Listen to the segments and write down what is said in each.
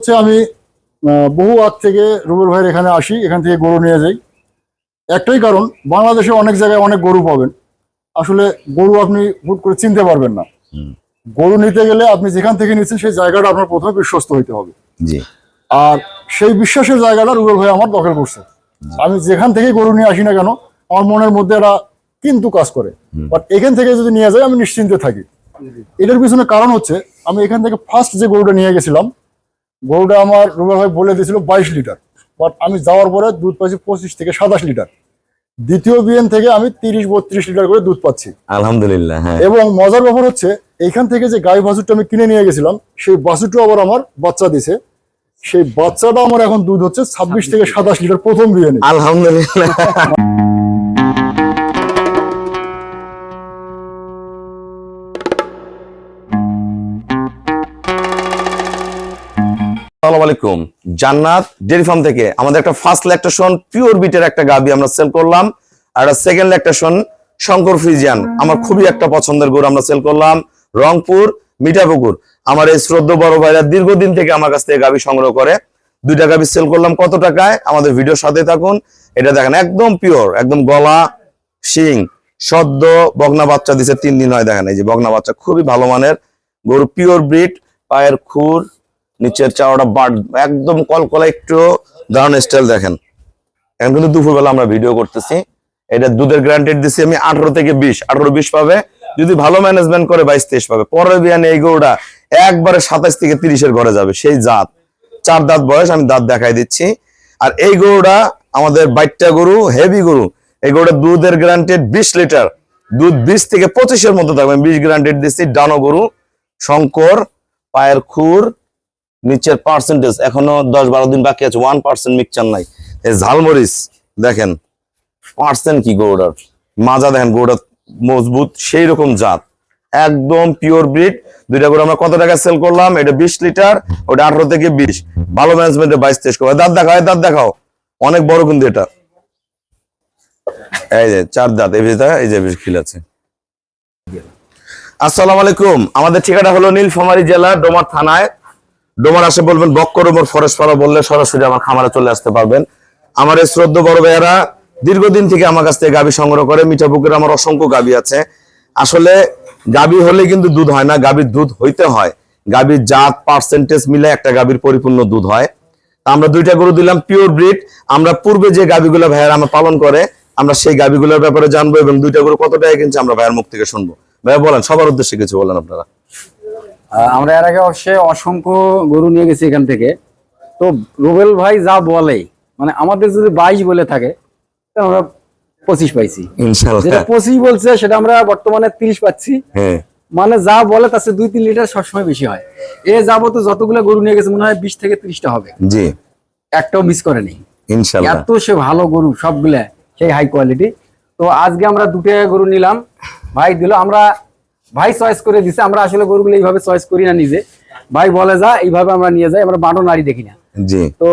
হচ্ছে আমি আহ, বহু আগ থেকে রুবেল ভাইয়ের এখানে আসি এখান থেকে গরু নিয়ে যাই। একটাই কারণ বাংলাদেশে অনেক জায়গায় অনেক গরু পাবেন। আসলে গরু আপনি হুট করে চিনতে পারবেন না। গরু নিতে গেলে আপনি যেখান থেকে নিচ্ছেন সেই জায়গাটা আপনার প্রথমে বিশ্বস্ত হইতে হবে। আর সেই বিশ্বাসের জায়গাটা রুবেল ভাই আমার দখল করছে। আমি যেখান থেকে গরু নিয়ে আসি না কেন আমার মনের মধ্যে একটা কিন্তু কাজ করে। বাট এখান থেকে যদি নিয়ে যাই আমি নিশ্চিন্তে থাকি। এটার পিছনে কারণ হচ্ছে আমি এখান থেকে ফার্স্ট যে গরুটা নিয়ে গেছিলাম গরুটা আমার রুবেল ভাই বলে দিয়েছিল বাইশ লিটার। বাট আমি যাওয়ার পরে দুধ পাচ্ছি পঁচিশ থেকে সাতাশ লিটার। দ্বিতীয় বিএন থেকে আমি তিরিশ বত্রিশ লিটার করে দুধ পাচ্ছি। আলহামদুলিল্লাহ হ্যাঁ। এবং মজার ব্যাপার হচ্ছে এইখান থেকে যে গাই বাছুরটা আমি কিনে নিয়ে গেছিলাম সেই বাছুরটা আবার আমার বাচ্চা দিছে সেই বাচ্চাটা আমার এখন দুধ হচ্ছে ছাব্বিশ থেকে সাতাশ লিটার প্রথম বিরিয়ানি আলহামদুলিল্লাহ। জান্নাত থেকে আমাদের একটা ফার্স্ট পিওর বিটের একটা আমরা সেল করলাম, আর একটা সেকেন্ড শঙ্কর ফ্রিজিয়ান। আমার খুবই একটা পছন্দের আমরা সেল করলাম, রংপুর, মিঠাপুকুর। আমার এই শ্রদ্ধ বড় ভাইরা দীর্ঘদিন থেকে আমার কাছ থেকে গাবি সংগ্রহ করে, দুইটা গাবি সেল করলাম কত টাকায়? আমাদের ভিডিওর সাথে থাকুন। এটা দেখেন, একদম পিওর একদম গলা, শিং, সদ্য, বগনা বাচ্চা দিছে তিন দিন হয় দেখেন, এই যে বগনা বাচ্চা খুবই ভালো মানের, গরু পিওর ব্রিড পায়ের খুর নিচের চাওয়াটা বাট একদম কলকলা একটু দারুণ স্টাইল দেখেন। এখন কিন্তু দুপুরবেলা আমরা ভিডিও করতেছি। এটা দুধের গ্রান্টেড দিছি আমি আঠারো থেকে বিশ। আঠারো বিশ পাবে। যদি ভালো ম্যানেজমেন্ট করে বাইশ তেইশ পাবে। পরের বিয়ানে এই গরুটা একবারে সাতাইশ থেকে তিরিশের ঘরে যাবে। সেই জাত। চার দাঁত বয়স, আমি দাঁত দেখাই দিচ্ছি। আর এই গরুটা আমাদের বাইটটা গরু হেভি গরু। এই গরুটা দুধের গ্রান্টেড বিশ লিটার। দুধ বিশ থেকে পঁচিশের মতো থাকবে। বিশ গ্রান্টেড দিচ্ছি। ডানো গরু, শঙ্কর, পায়ের খুর নিচের পার্সেন্টেজ এখনও দশ বারো দিন বাকি আছে ওয়ান পার্সেন্ট মিক্সচার নাই। এই ঝালমরিচ, দেখেন পার্সেন্ট কি গৌড়ার মাজা দেখেন গৌড়ার মজবুত সেই রকম জাত। একদম পিওর ব্রিড দুইটা করে আমরা কত টাকা সেল করলাম? এটা বিশ লিটার, ওটা আঠারো থেকে বিশ। ভালো ম্যানেজমেন্টে বাইশ তেইশ করবে। দাঁত দেখাও দাঁত দেখাও। অনেক বড় কিন্তু এটা। এই যে, চার দাঁত, এই ভিতরে, এই যে বেশ খিল আছে। আসসালামু আলাইকুম। আমাদের ঠিকানা হলো নীলফামারী জেলা, ডোমার থানায়। ডোমার আসে বলবেন বক্করমর ফরেস্ট পাড়া বললে সরাসরি আমার খামারে চলে আসতে পারবেন। আমার এই শ্রদ্ধ বড় ভাইয়েরা, দীর্ঘদিন থেকে আমার কাছ থেকে গাভী সংগ্রহ করে মিঠাপুকুরে আমার অসংখ্য গাভী আছে। আসলে গাভী হলে কিন্তু দুধ হয় না গাভীর দুধ হইতে হয়। গাভীর জাত পার্সেন্টেজ মিলে একটা গাভীর পরিপূর্ণ দুধ হয়। তা আমরা দুইটা গরু দিলাম পিওর ব্রিড আমরা পূর্বে যে গাভীগুলো ভাইয়েরা আমার পালন করে, আমরা সেই গাভীগুলোর ব্যাপারে জানব এবং দুইটা গরু কত টাকা কিনছে আমরা ভাইয়ার মুখ থেকে শুনব। ভাইয়া বলেন, সবার উদ্দেশ্যে কিছু বলেন আপনারা। আমরা এর আগে অবশ্যই অসংখ্য গরু নিয়ে গেছি এখান থেকে। তো রুবেল ভাই যা বলে মানে আমাদের যদি বাইশ বলে থাকে আমরা পঁচিশ পাইছি। যেটা পঁচিশ বলছে সেটা আমরা বর্তমানে তিরিশ পাচ্ছি। হ্যাঁ। মানে যা বলে তার দুই তিন লিটার সবসময় বেশি হয়। এ যাবত যতগুলো গরু নিয়ে গেছে মনে হয় বিশ থেকে ত্রিশটা হবে। জি। একটাও মিস করেনি। এত সে ভালো গরু সবগুলা সেই হাই কোয়ালিটি তো আজকে আমরা দুটো গরু নিলাম। ভাই দিল আমরা ভাই চয়েস করে দিছে আমরা আসলে গরুগুলো এইভাবে চয়েস করি না নিজে। ভাই বলে যা এইভাবে আমরা নিয়ে যাই আমরা বাটো নারী দেখি না। জি। তো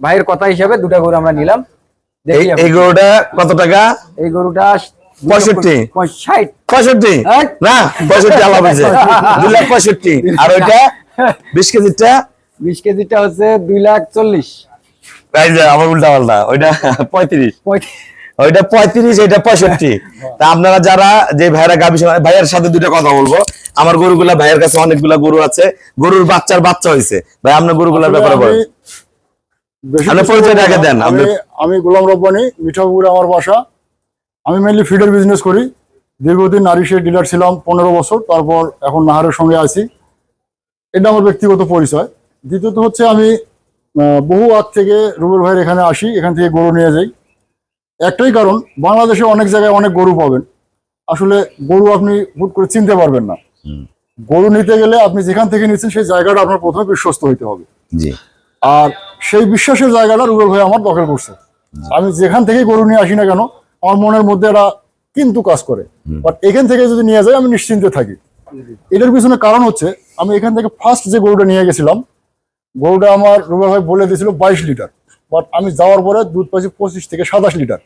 ভাইয়ের কথা হিসাবে দুটা গরু আমরা নিলাম। এই- গরুটা কত টাকা? এই গরুটা পঁয়ষট্টি। ষাট পঁয়ষট্টি? না পঁয়ষট্টি আলাপ হয়েছে দুই লাখ পঁয়ষট্টি। আর ওইটা? বিশ কেজিটা? বিশ কেজিটা হচ্ছে দুই লাখ চল্লিশ। এই যে আমার উল্টা পাল্টা। ওইটা পঁয়ত্রিশ। পঁয়ত্রিশ। ওইটা পঁয়ত্রিশ এটা পঁয়ষট্টি। তা আপনারা যারা যে ভাইয়েরা সঙ্গে- ভাইয়ের সাথে দুইটা কথা বলব। আমার গরুগুলা ভাইয়ের কাছে অনেকগুলা গরু আছে। গরুর বাচ্চার বাচ্চা হয়েছে ভাই আপনার গরুগুলার ব্যাপারে বলেন। দেন, আমি গোলাম রব্বানি মিঠাপুকুরে আমার বাসা। আমি মেনলি ফিডের বিজনেস করি। দীর্ঘদিন নারিশের ডিলার ছিলাম পনেরো বছর। তারপর এখন নাহারের সঙ্গে আছি। এটা আমার ব্যক্তিগত পরিচয়। দ্বিতীয়ত হচ্ছে আমি বহু আগ থেকে রুবেল ভাইয়ের এখানে আসি। এখান থেকে গরু নিয়ে যাই। একটাই কারণ বাংলাদেশে অনেক জায়গায় অনেক গরু পাবেন। আসলে গরু আপনি হুট করে চিনতে পারবেন না। গরু নিতে গেলে আপনি যেখান থেকে নিচ্ছেন সেই জায়গাটা আপনার প্রথমে বিশ্বস্ত হইতে হবে। আর সেই বিশ্বাসের জায়গাটা রুবেল ভাই আমার দখল করছে। আমি যেখান থেকে গরু নিয়ে আসি না কেন আমার মনের মধ্যে একটা কিন্তু কাজ করে। বাট এখান থেকে যদি নিয়ে যাই আমি নিশ্চিন্তে থাকি। এটার পিছনে কারণ হচ্ছে আমি এখান থেকে ফার্স্ট যে গরুটা নিয়ে গেছিলাম গরুটা আমার রুবেল ভাই বলে দিয়েছিল বাইশ লিটার। বাট আমি যাওয়ার পরে দুধ পাচ্ছি পঁচিশ থেকে সাতাশ লিটার।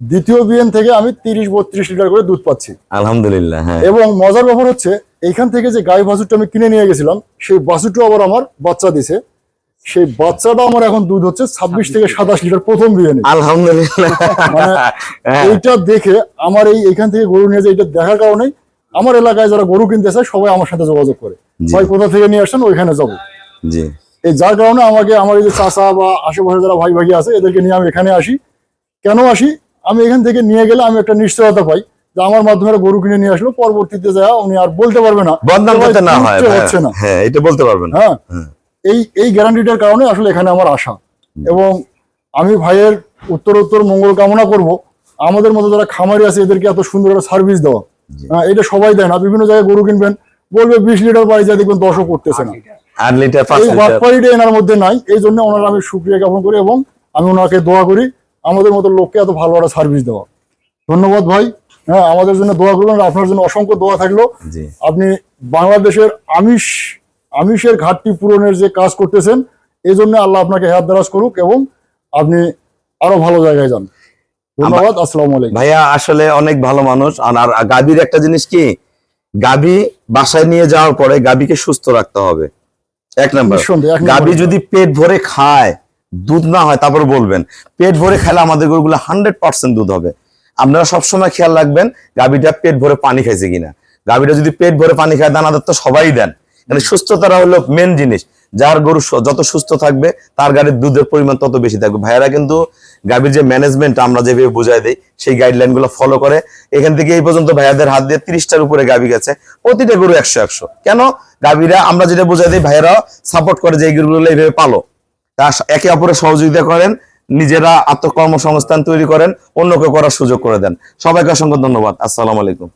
দ্বিতীয় বিএন থেকে আমি তিরিশ বত্রিশ লিটার করে দুধ পাচ্ছি। আলহামদুলিল্লাহ হ্যাঁ। এবং মজার ব্যাপার হচ্ছে এইখান থেকে যে গাই বাছুরটা আমি কিনে নিয়ে গেছিলাম সেই বাছুরটা আবার আমার বাচ্চা দিছে। সেই বাচ্চাটা আমার এখন দুধ হচ্ছে ছাব্বিশ থেকে সাতাশ লিটার প্রথম বিরিয়ানি আলহামদুলিল্লাহ। মানে হ্যাঁ, এইটা দেখে আমার এই এখান থেকে গরু নিয়ে যে এটা দেখার কারণে আমার এলাকায় যারা গরু কিনতে চায় সবাই আমার সাথে যোগাযোগ করে। ভাই কোথা থেকে নিয়ে আসেন ওইখানে যাব। জি। যার কারণে আমাকে আমার এই যে চাচা বা আশেপাশে যারা ভাই ভাই আছে এদেরকে নিয়ে আমি এখানে আসি। কেন আসি? আমি এখান থেকে নিয়ে গেলে আমি একটা নিশ্চয়তা পাই যে আমার মাধ্যমে গরু কিনে নিয়ে আসলো পরবর্তীতে যায় উনি আর বলতে পারবে না। বদনাম যে না হয় হচ্ছে না। হ্যাঁ এটা বলতে পারবেন হ্যাঁ এই এই গ্যারান্টিটার কারণে আসলে এখানে আমার আশা। এবং আমি ভাইয়ের উত্তর উত্তর মঙ্গল কামনা করব। আমাদের মতো যারা খামারি আছে এদেরকে এত সুন্দর একটা সার্ভিস দেওয়া। হ্যাঁ, এটা সবাই দেয় না। বিভিন্ন জায়গায় গরু কিনবেন বলবে বিশ লিটার বাড়ি যায় দেখবেন দশও করতেছে না। আট লিটার পাঁচ লিটার। বাটপাড়িটা এনার মধ্যে নাই এই জন্য ওনার আমি সুক্রিয়া জ্ঞাপন করি এবং আমি ওনাকে দোয়া করি আমাদের মতো লোককে এত ভালো একটা সার্ভিস দেওয়া। ধন্যবাদ ভাই। হ্যাঁ আমাদের জন্য দোয়া করবেন আপনার জন্য অসংখ্য দোয়া থাকল। আপনি বাংলাদেশের আমিষ আমিষের ঘাটতি পূরণের যে কাজ করতেছেন এই জন্য আল্লাহ আপনাকে হাত দারাজ করুক এবং আপনি আরও ভালো জায়গায় যান। ধন্যবাদ আসসালামু আলাইকুম। ভাইয়া আসলে অনেক ভালো মানুষ। আর আর গাভীর একটা জিনিস কি? গাভী বাসায় নিয়ে যাওয়ার পরে গাভীকে সুস্থ রাখতে হবে। এক নাম্বার। গাভী যদি পেট ভরে খায় দুধ না হয় তারপর বলবেন পেট ভরে খেলে আমাদের গরুগুলো হান্ড্রেড পার্সেন্ট দুধ হবে। আপনারা সবসময় খেয়াল রাখবেন গাভীটা পেট ভরে পানি খাইছে কিনা। গাভীটা যদি পেট ভরে পানি খায় দানাদার তো সবাই দেন। মানে সুস্থতাটা হলো মেন জিনিস। যার গরু যত সুস্থ থাকবে তার গাড়ির দুধের পরিমাণ তত বেশি থাকবে। ভাইয়ারা কিন্তু গাভীর যে ম্যানেজমেন্ট আমরা যেভাবে বুঝাই দিই, সেই গাইডলাইনগুলো ফলো করে। এখান থেকে এই পর্যন্ত ভাইয়াদের হাত দিয়ে তিরিশটার উপরে গাভী গেছে। প্রতিটা গরু একশো একশো। কেন? গাভীরা আমরা যেটা বুঝাই দিই ভাইয়ারাও সাপোর্ট করে যে এই গরুগুলো এইভাবে পালো। তা একে অপরের সহযোগিতা করেন, নিজেরা আত্মকর্মসংস্থান তৈরি করেন, অন্যকে করার সুযোগ করে দেন। সবাইকে অসংখ্য ধন্যবাদ। আসসালামু আলাইকুম।